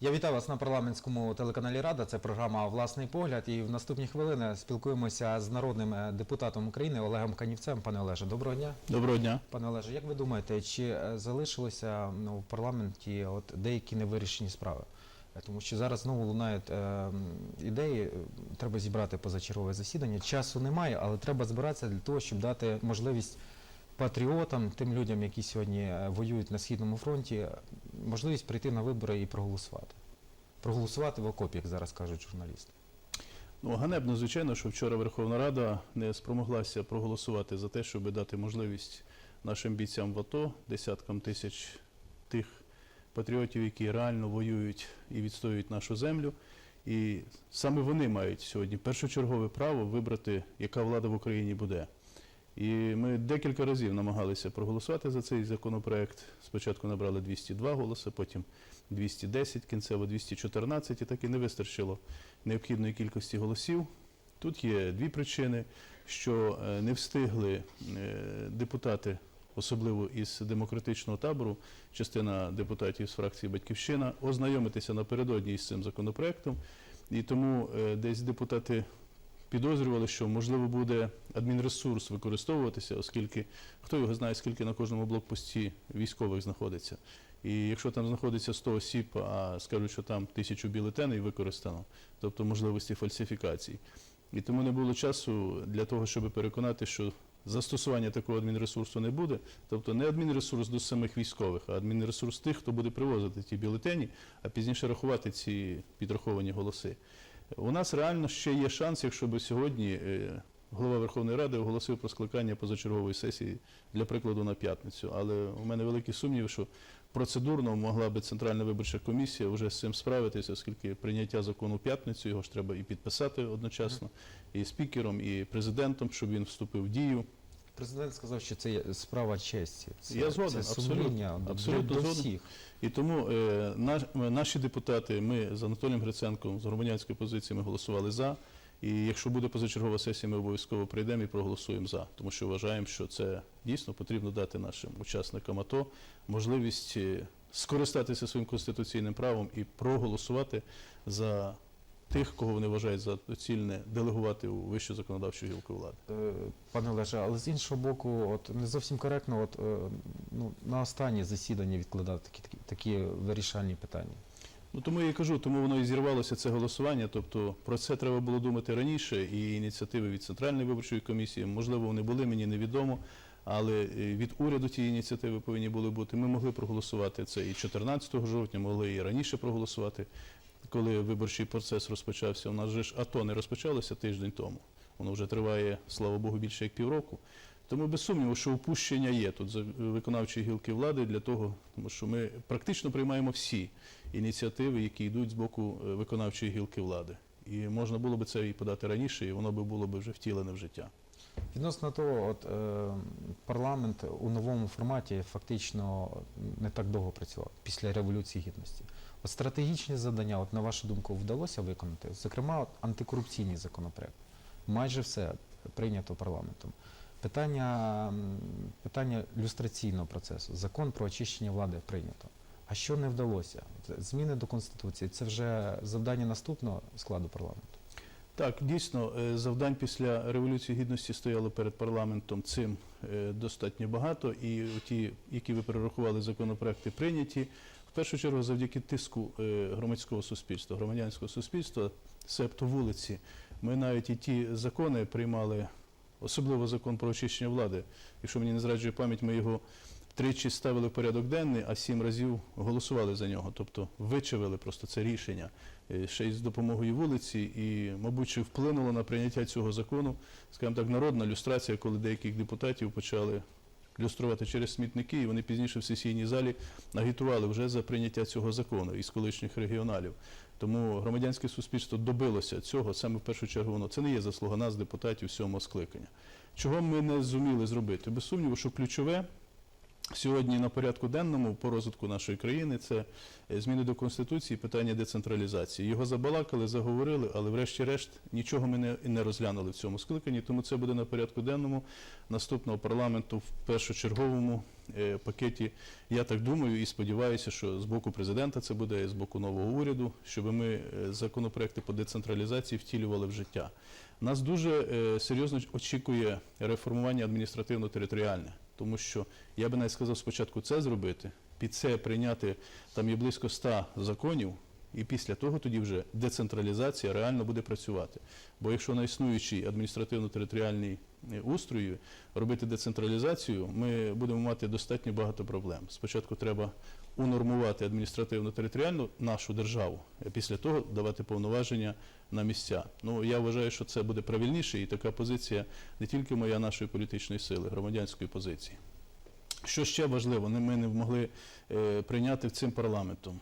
Я вітаю вас на парламентському телеканалі Рада. Це програма Власний погляд. І в наступні хвилини спілкуємося з народним е, депутатом України Олегом Канівцем. Пане Олеже, доброго дня. Доброго дня. Пане Олеже, як ви думаєте, чи е, залишилися ну, в парламенті от деякі невирішені справи? Тому що зараз знову лунають е, ідеї, треба зібрати позачергове засідання. Часу немає, але треба збиратися для того, щоб дати можливість патріотам, тим людям, які сьогодні е, воюють на східному фронті, можливість прийти на вибори і проголосувати. Проголосувати в окопі, як зараз кажуть журналісти. Ну, ганебно, звичайно, що вчора Верховна Рада не спромоглася проголосувати за те, щоб дати можливість нашим бійцям в АТО, десяткам тисяч тих патріотів, які реально воюють і відстоюють нашу землю. І саме вони мають сьогодні першочергове право вибрати, яка влада в Україні буде. І ми декілька разів намагалися проголосувати за цей законопроект. Спочатку набрали 202 голоси, потім 210, кінцево 214, і так і не вистачило необхідної кількості голосів. Тут є дві причини, що е, не встигли е, депутати, особливо із демократичного табору, частина депутатів з фракції Батьківщина, ознайомитися напередодні із цим законопроектом. І тому е, десь депутати підозрювали, що можливо буде адмінресурс використовуватися, оскільки хто його знає, скільки на кожному блокпості військових знаходиться. І якщо там знаходиться 100 осіб, а скажуть, що там тисячу бюлетеней використано, тобто можливості фальсифікацій. І тому не було часу для того, щоб переконати, що застосування такого адмінресурсу не буде. Тобто не адмінресурс до самих військових, а адмінресурс тих, хто буде привозити ті бюлетені, а пізніше рахувати ці підраховані голоси. У нас реально ще є шанс, якщо б сьогодні е, голова Верховної Ради оголосив про скликання позачергової сесії, для прикладу, на п'ятницю. Але у мене великі сумніви, що процедурно могла би Центральна виборча комісія вже з цим справитися, оскільки прийняття закону в п'ятницю його ж треба і підписати одночасно, і спікером, і президентом, щоб він вступив в дію. Президент сказав, що це є справа честі. Це, Я згоден, це абсолютно, до- абсолютно до згоден. всіх. І тому е, наш, наші депутати, ми з Анатолієм Гриценком, з громадянської позиції, ми голосували за. І якщо буде позачергова сесія, ми обов'язково прийдемо і проголосуємо за, тому що вважаємо, що це дійсно потрібно дати нашим учасникам АТО можливість е, скористатися своїм конституційним правом і проголосувати за тих, кого вони вважають за доцільне делегувати у вищу законодавчу гілку влади. Е, Пане Олеже, але з іншого боку, от не зовсім коректно, от е, ну на останнє засідання відкладати такі такі, такі вирішальні питання. Ну тому я і кажу, тому воно і зірвалося це голосування. Тобто про це треба було думати раніше. І ініціативи від центральної виборчої комісії, можливо, вони були, мені невідомо. Але е, від уряду ті ініціативи повинні були бути. Ми могли проголосувати це і 14 жовтня, могли і раніше проголосувати, коли виборчий процес розпочався. У нас же ж АТО не розпочалося тиждень тому. Воно вже триває, слава Богу, більше як півроку. Тому без сумніву, що упущення є тут за виконавчої гілки влади для того, тому що ми практично приймаємо всі ініціативи, які йдуть з боку е, виконавчої гілки влади. І можна було би це і подати раніше, і воно би було б вже втілене в життя. Відносно того, от е, парламент у новому форматі фактично не так довго працював після революції гідності. Стратегічні завдання, от на вашу думку, вдалося виконати. Зокрема, от, антикорупційний законопроект. Майже все прийнято парламентом. Питання, питання люстраційного процесу, закон про очищення влади прийнято. А що не вдалося? Зміни до Конституції це вже завдання наступного складу парламенту. Так, дійсно, е, завдань після Революції Гідності стояло перед парламентом цим е, достатньо багато, і ті, які ви перерахували законопроекти, прийняті. Першу чергу завдяки тиску е, громадського суспільства, громадянського суспільства, себто вулиці. Ми навіть і ті закони приймали, особливо закон про очищення влади. Якщо мені не зраджує пам'ять, ми його тричі ставили в порядок денний, а сім разів голосували за нього. Тобто вичавили просто це рішення е, ще й з допомогою вулиці, і, мабуть, чи вплинуло на прийняття цього закону, скажімо так, народна люстрація, коли деяких депутатів почали люструвати через смітники, і вони пізніше в сесійній залі агітували вже за прийняття цього закону із колишніх регіоналів. Тому громадянське суспільство добилося цього саме в першу чергу. Воно це не є заслуга нас, депутатів сьомого скликання. Чого ми не зуміли зробити? Без сумніву, що ключове Сьогодні на порядку денному по розвитку нашої країни це е, зміни до Конституції, питання децентралізації. Його забалакали, заговорили, але врешті-решт нічого ми не, не розглянули в цьому скликанні, тому це буде на порядку денному наступного парламенту в першочерговому е, пакеті. Я так думаю і сподіваюся, що з боку президента це буде і з боку нового уряду, щоб ми е, законопроекти по децентралізації втілювали в життя. Нас дуже серйозно очікує реформування адміністративно-територіальне, тому що я би навіть сказав спочатку це зробити, під це прийняти там є близько 100 законів, і після того тоді вже децентралізація реально буде працювати. Бо якщо на існуючій адміністративно-територіальній е, устрої робити децентралізацію, ми будемо мати достатньо багато проблем. Спочатку треба унормувати адміністративно-територіальну нашу державу, а після того давати повноваження на місця. Ну я вважаю, що це буде правильніше, і така позиція не тільки моя нашої політичної сили, громадянської позиції. Що ще важливо, ми не могли е, прийняти цим парламентом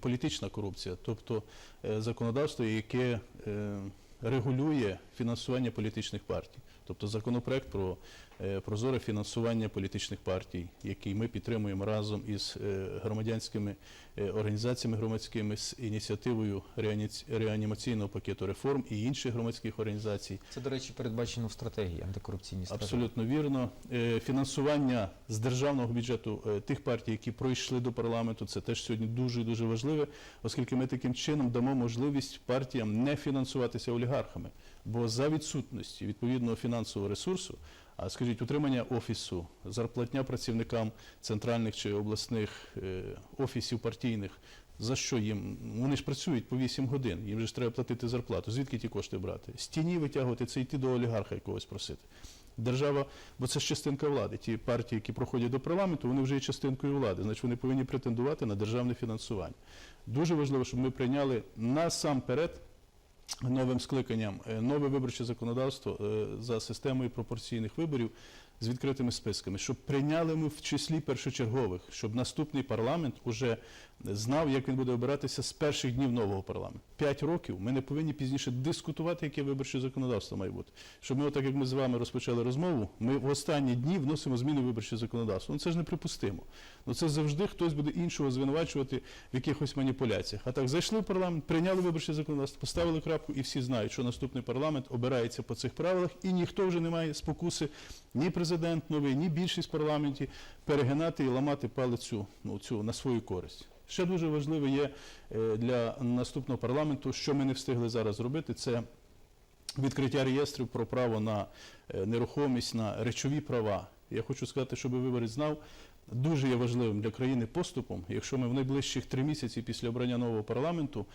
політична корупція, тобто е, законодавство, яке е, регулює фінансування політичних партій. Тобто законопроект про е, прозоре фінансування політичних партій, який ми підтримуємо разом із е, громадянськими е, організаціями громадськими з ініціативою реанімаційного пакету реформ і інших громадських організацій. Це, до речі, передбачено в стратегії антикорупційній стратегії. Абсолютно вірно. Фінансування з державного бюджету тих партій, які пройшли до парламенту, це теж сьогодні дуже дуже важливе, оскільки ми таким чином дамо можливість партіям не фінансуватися олігархами. Бо за відсутності відповідного фінансового ресурсу, а скажіть, утримання офісу, зарплатня працівникам центральних чи обласних е, офісів партійних. За що їм? Вони ж працюють по 8 годин, їм же ж треба платити зарплату. Звідки ті кошти брати? З тіні витягувати це йти до олігарха якогось просити. Держава, бо це ж частинка влади. Ті партії, які проходять до парламенту, вони вже є частинкою влади, значить вони повинні претендувати на державне фінансування. Дуже важливо, щоб ми прийняли насамперед новим скликанням е, нове виборче законодавство е, за системою пропорційних виборів з відкритими списками, щоб прийняли ми в числі першочергових, щоб наступний парламент уже знав, як він буде обиратися з перших днів нового парламенту. П'ять років ми не повинні пізніше дискутувати, яке виборче законодавство має бути. Щоб ми, отак як ми з вами розпочали розмову, ми в останні дні вносимо зміни в виборче законодавство. Ну це ж неприпустимо. Ну це завжди хтось буде іншого звинувачувати в якихось маніпуляціях. А так зайшли в парламент, прийняли виборче законодавство, поставили крапку, і всі знають, що наступний парламент обирається по цих правилах, і ніхто вже не має спокуси, ні президент новий, ні більшість в парламенті перегинати і ламати палицю ну, цю на свою користь. Ще дуже важливе є е, для наступного парламенту, що ми не встигли зараз зробити, це відкриття реєстрів про право на е, нерухомість, на речові права. Я хочу сказати, щоб виборець знав, дуже є важливим для країни поступом, якщо ми в найближчих три місяці після обрання нового парламенту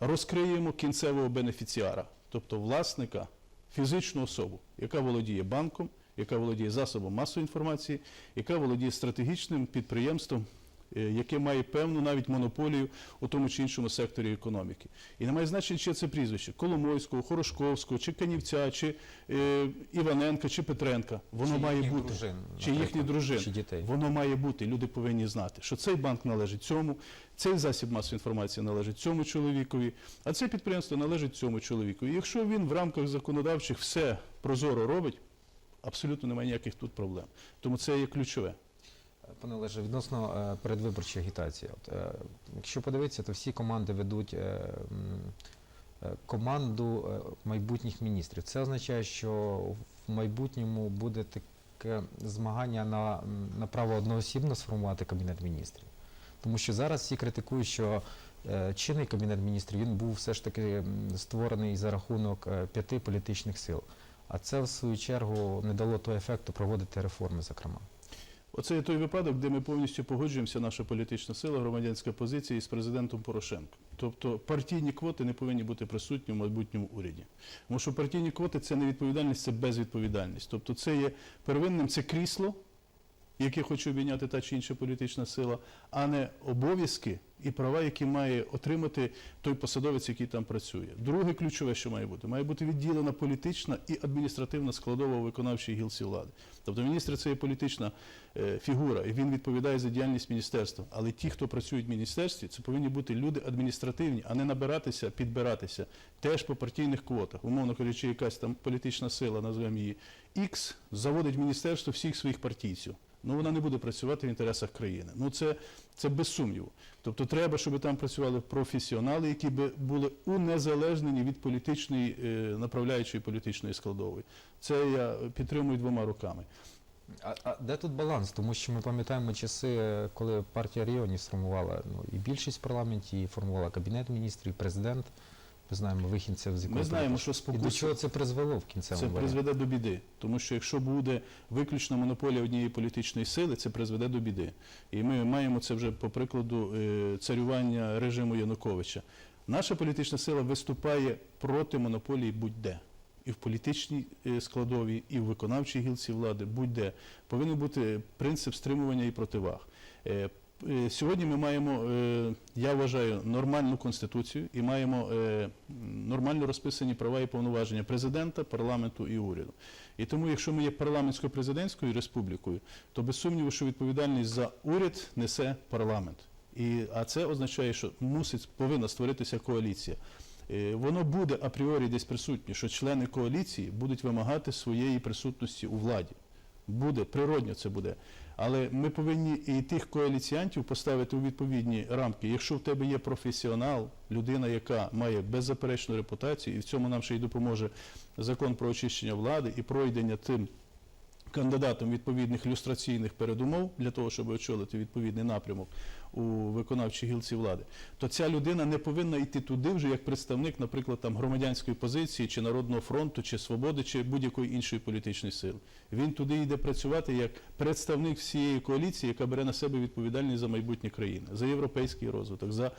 розкриємо кінцевого бенефіціара, тобто власника, фізичну особу, яка володіє банком, яка володіє засобом масової інформації, яка володіє стратегічним підприємством, е, яке має певну навіть монополію у тому чи іншому секторі економіки. І не має значення, чи це прізвище Коломойського, Хорошковського, чи Канівця, чи е, Іваненка, чи Петренка. Воно Чи має бути. дружин, чи їхні наприклад, дружин. Чи дітей. Воно має бути. Люди повинні знати, що цей банк належить цьому, цей засіб масової інформації належить цьому чоловікові, а це підприємство належить цьому чоловіку. І якщо він в рамках законодавчих все прозоро робить, абсолютно немає ніяких тут проблем. Тому це є ключове. Пане Олеже, відносно е, передвиборчої агітації. От, е, якщо подивитися, то всі команди ведуть е, команду майбутніх міністрів. Це означає, що в майбутньому буде таке змагання на, на право одноосібно сформувати кабінет міністрів. Тому що зараз всі критикують, що чинний кабінет міністрів він був все ж таки створений за рахунок п'яти політичних сил. А це в свою чергу не дало того ефекту проводити реформи, зокрема. Оце є той випадок, де ми повністю погоджуємося, наша політична сила, громадянська позиція із президентом Порошенком. Тобто партійні квоти не повинні бути присутні в майбутньому уряді. Тому що партійні квоти це не відповідальність, це безвідповідальність. Тобто це є первинним, це крісло, яке хоче обійняти та чи інша політична сила, а не обов'язки і права, які має отримати той посадовець, який там працює. Друге ключове, що має бути, має бути відділена політична і адміністративна складова виконавчій гілці влади. Тобто міністр це є політична е, фігура, і він відповідає за діяльність міністерства. Але ті, хто працюють в міністерстві, це повинні бути люди адміністративні, а не набиратися, підбиратися теж по партійних квотах. Умовно кажучи, якась там політична сила, назвемо її X, заводить в міністерство всіх своїх партійців. Ну вона не буде працювати в інтересах країни. Ну це, це без сумніву. Тобто треба, щоб там працювали професіонали, які би були унезалежнені від політичної е, направляючої політичної складової. Це я підтримую двома руками. А, а де тут баланс? Тому що ми пам'ятаємо часи, коли партія регіонів сформувала ну, і більшість в парламенті, і формувала кабінет міністрів, і президент. Ми знаємо вихідців з якої Ми знаємо, що і до спокуса чого це призвело в кінцевому це варіанті? призведе до біди. Тому що якщо буде виключна монополія однієї політичної сили, це призведе до біди. І ми маємо це вже по прикладу е, царювання режиму Януковича. Наша політична сила виступає проти монополії будь-де. І в політичній е, складовій, і в виконавчій гілці влади, будь-де повинен бути принцип стримування і противаг. Е, Сьогодні ми маємо, е, я вважаю, нормальну конституцію і маємо е, нормально розписані права і повноваження президента, парламенту і уряду. І тому, якщо ми є парламентсько-президентською республікою, то без сумніву, що відповідальність за уряд несе парламент. І, а це означає, що мусить повинна створитися коаліція. Е, Воно буде апріорі десь присутнє, що члени коаліції будуть вимагати своєї присутності у владі. Буде, природньо це буде. Але ми повинні і тих коаліціянтів поставити у відповідні рамки. Якщо в тебе є професіонал, людина, яка має беззаперечну репутацію, і в цьому нам ще й допоможе закон про очищення влади і пройдення тим кандидатом відповідних люстраційних передумов для того, щоб очолити відповідний напрямок у виконавчій гілці влади, то ця людина не повинна йти туди вже як представник, наприклад, там громадянської позиції, чи народного фронту, чи свободи, чи будь-якої іншої політичної сили. Він туди йде працювати як представник всієї коаліції, яка бере на себе відповідальність за майбутнє країни, за європейський розвиток, за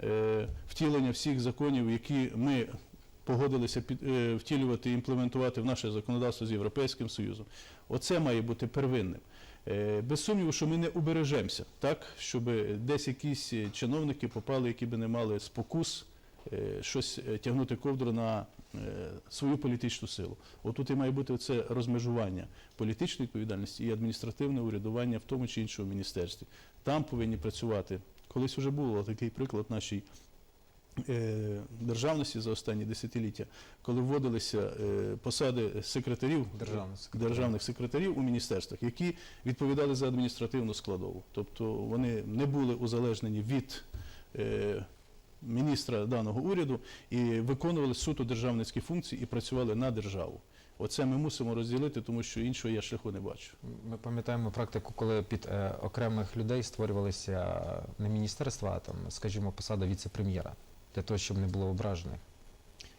е, втілення всіх законів, які ми погодилися під, е, втілювати і імплементувати в наше законодавство з Європейським Союзом. Оце має бути первинним. Е, Без сумніву, що ми не убережемося, так, щоб десь якісь чиновники попали, які би не мали спокус, е, щось е, тягнути ковдру на е, свою політичну силу. Отут і має бути це розмежування політичної відповідальності і адміністративне урядування в тому чи іншому міністерстві. Там повинні працювати. Колись вже було такий приклад нашій державності за останні десятиліття, коли вводилися е, посади секретарів Державних секретарів. державних секретарів у міністерствах, які відповідали за адміністративну складову. Тобто вони не були узалежнені від е, міністра даного уряду і виконували суто державницькі функції і працювали на державу. Оце ми мусимо розділити, тому що іншого я шляху не бачу. Ми пам'ятаємо практику, коли під е, окремих людей створювалися не міністерства, а там, скажімо, посада віце-прем'єра для того, щоб не було ображених.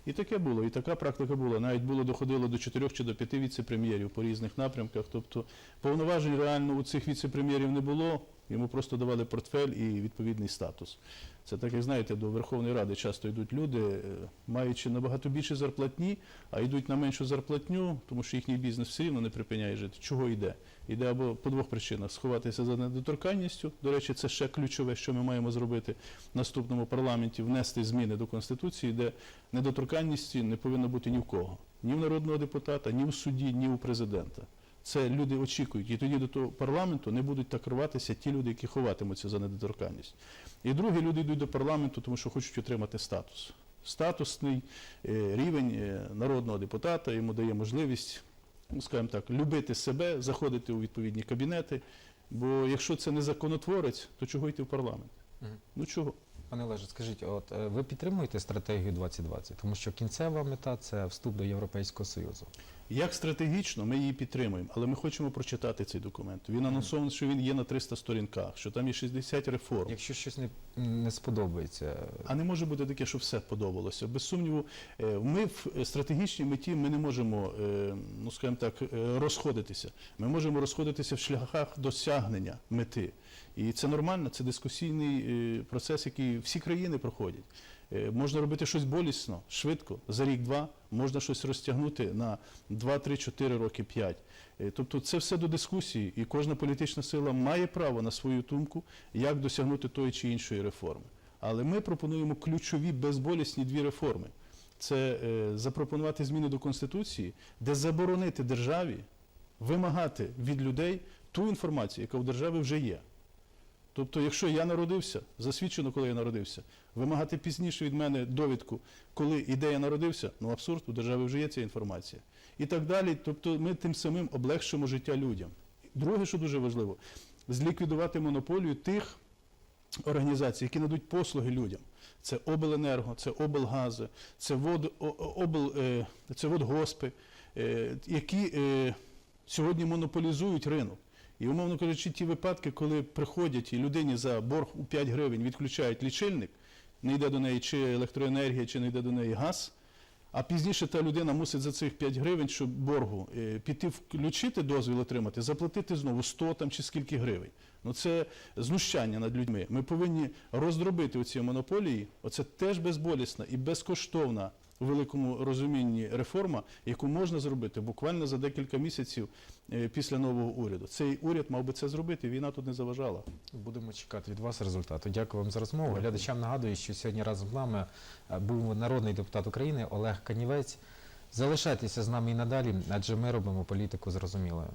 І таке було, і така практика була. Навіть було доходило до 4 чи до 5 віце-прем'єрів по різних напрямках. Тобто повноважень реально у цих віце-прем'єрів не було, йому просто давали портфель і відповідний статус. Це так, як знаєте, до Верховної Ради часто йдуть люди, е, маючи набагато більше зарплатні, а йдуть на меншу зарплатню, тому що їхній бізнес все рівно не припиняє жити. Чого йде? Йде або по двох причинах: сховатися за недоторканністю. До речі, це ще ключове, що ми маємо зробити в наступному парламенті, внести зміни до Конституції, де недоторканності не повинно бути ні в кого. Ні в народного депутата, ні в суді, ні у президента. Це люди очікують. І тоді до того парламенту не будуть так рватися ті люди, які ховатимуться за недоторканність. І другі люди йдуть до парламенту, тому що хочуть отримати статус. Статусний е, рівень е, народного депутата йому дає можливість, ну скажімо так, любити себе, заходити у відповідні кабінети. Бо якщо це не законотворець, то чого йти в парламент? Мгм. Ну чого? Пане Олеже, скажіть, от е, ви підтримуєте стратегію 2020? Тому що кінцева мета це вступ до Європейського Союзу. Як стратегічно ми її підтримуємо, але ми хочемо прочитати цей документ. Він анонсований, що він є на 300 сторінках, що там є 60 реформ. Якщо щось не, не сподобається, А не може бути таке, що все подобалося. Без сумніву, е, ми в стратегічній меті ми не можемо, е, ну скажімо так, е, розходитися. Ми можемо розходитися в шляхах досягнення мети. І це нормально, це дискусійний е, процес, який всі країни проходять. Е, Можна робити щось болісно, швидко, за рік-два, можна щось розтягнути на 2, 3, 4 роки, 5. Е, Тобто це все до дискусії, і кожна політична сила має право на свою думку, як досягнути тої чи іншої реформи. Але ми пропонуємо ключові безболісні дві реформи. Це е, запропонувати зміни до Конституції, де заборонити державі вимагати від людей ту інформацію, яка в державі вже є. Тобто, якщо я народився, засвідчено, коли я народився, вимагати пізніше від мене довідку, коли і де я народився, ну абсурд, у держави вже є ця інформація. І так далі. Тобто ми тим самим облегшимо життя людям. Друге, що дуже важливо, зліквідувати монополію тих організацій, які надуть послуги людям. Це обленерго, це облгази, це вод, обл, е, це водгоспи, е, які е, сьогодні монополізують ринок. І, умовно кажучи, ті випадки, коли приходять і людині за борг у 5 гривень відключають лічильник, не йде до неї чи електроенергія, чи не йде до неї газ, а пізніше та людина мусить за цих 5 гривень, щоб боргу е, піти включити дозвіл отримати, заплатити знову 100 там чи скільки гривень. Ну це знущання над людьми. Ми повинні роздробити оці монополії. Оце теж безболісна і безкоштовна у великому розумінні реформа, яку можна зробити буквально за декілька місяців е, після нового уряду. Цей уряд мав би це зробити. Війна тут не заважала. Будемо чекати від вас результату. Дякую вам за розмову. Глядачам нагадую, що сьогодні разом з нами е, був народний депутат України Олег Канівець. Залишайтеся з нами і надалі, адже ми робимо політику зрозумілою.